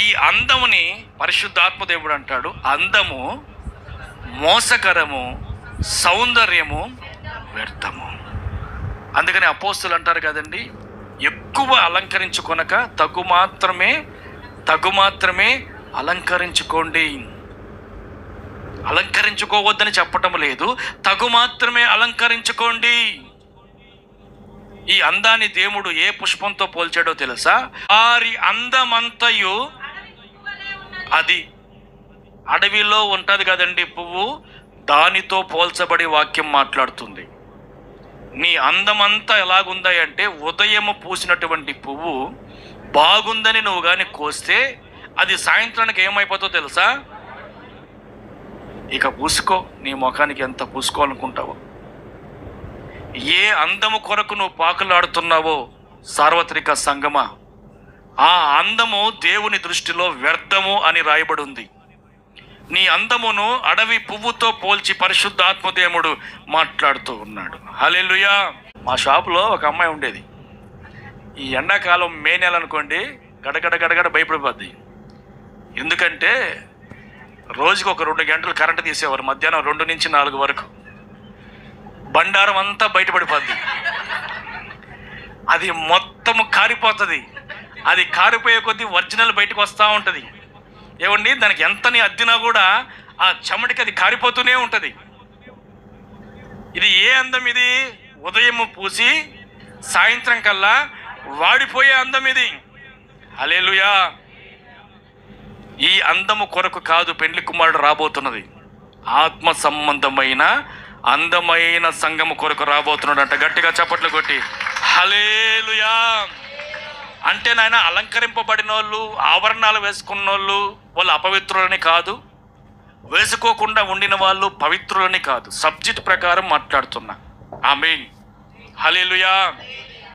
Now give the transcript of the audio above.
ఈ అందముని పరిశుద్ధాత్మ దేవుడు అంటాడు. అందము మోసకరము సౌందర్యము వ్యర్థము. అందుకని అపోస్తులు అంటారు కదండి ఎక్కువ అలంకరించుకొనక తగు మాత్రమే తగు మాత్రమే అలంకరించుకోండి. అలంకరించుకోవద్దని చెప్పటం లేదు తగు మాత్రమే అలంకరించుకోండి. ఈ అందాన్ని దేవుడు ఏ పుష్పంతో పోల్చాడో తెలుసా? వారి అందమంతయు అది అడవిలో ఉంటుంది కదండి పువ్వు దానితో పోల్చబడి వాక్యం మాట్లాడుతుంది. నీ అందమంతా ఎలాగుందా అంటే ఉదయము పూసినటువంటి పువ్వు బాగుందని నువ్వు కానీ కోస్తే అది సాయంత్రానికి ఏమైపోతుందో తెలుసా? ఇక పూసుకో నీ ముఖానికి ఎంత పూసుకోవాలనుకుంటావో. ఏ అందము కొరకు నువ్వు పాకులాడుతున్నావో సార్వత్రిక సంగమా? ఆ అందము దేవుని దృష్టిలో వ్యర్థము అని రాయబడి ఉంది నీ అందమును అడవి పువ్వుతో పోల్చి పరిశుద్ధాత్మదేవుడు మాట్లాడుతూ ఉన్నాడు. హలెలుయా మా షాపులో ఒక అమ్మాయి ఉండేది. ఈ ఎండాకాలం మే నెల అనుకోండి గడగడ గడగడ భయపడిపోద్ది. ఎందుకంటే రోజుకి ఒక రెండు గంటలు కరెంటు తీసేవారు మధ్యాహ్నం రెండు నుంచి నాలుగు వరకు. బండారం అంతా బయటపడిపోద్ది. అది మొత్తం కారిపోతుంది. అది కారిపోయే కొద్దీ ఒరిజినల్ బయటకు వస్తూ ఉంటుంది. ఏమండి దానికి ఎంతని అద్దినా కూడా ఆ చెమటికి అది కారిపోతూనే ఉంటుంది. ఇది ఏ అందం ఇది? ఉదయం పూసి సాయంత్రం కల్లా వాడిపోయే అందం ఇది. అలేలుయా ఈ అందము కొరకు కాదు పెండ్లి కుమారుడు రాబోతున్నది. ఆత్మ సంబంధమైన అందమైన సంఘము కొరకు రాబోతున్నాడు అంట గట్టిగా చప్పట్లు కొట్టి. హలేలుయా అంటే నాయన అలంకరింపబడిన వాళ్ళు ఆభరణాలు వేసుకున్న వాళ్ళు వాళ్ళు అపవిత్రులని కాదు. వేసుకోకుండా ఉండిన వాళ్ళు పవిత్రులని కాదు. సబ్జెక్ట్ ప్రకారం మాట్లాడుతున్నా. ఆమె హలేలుయా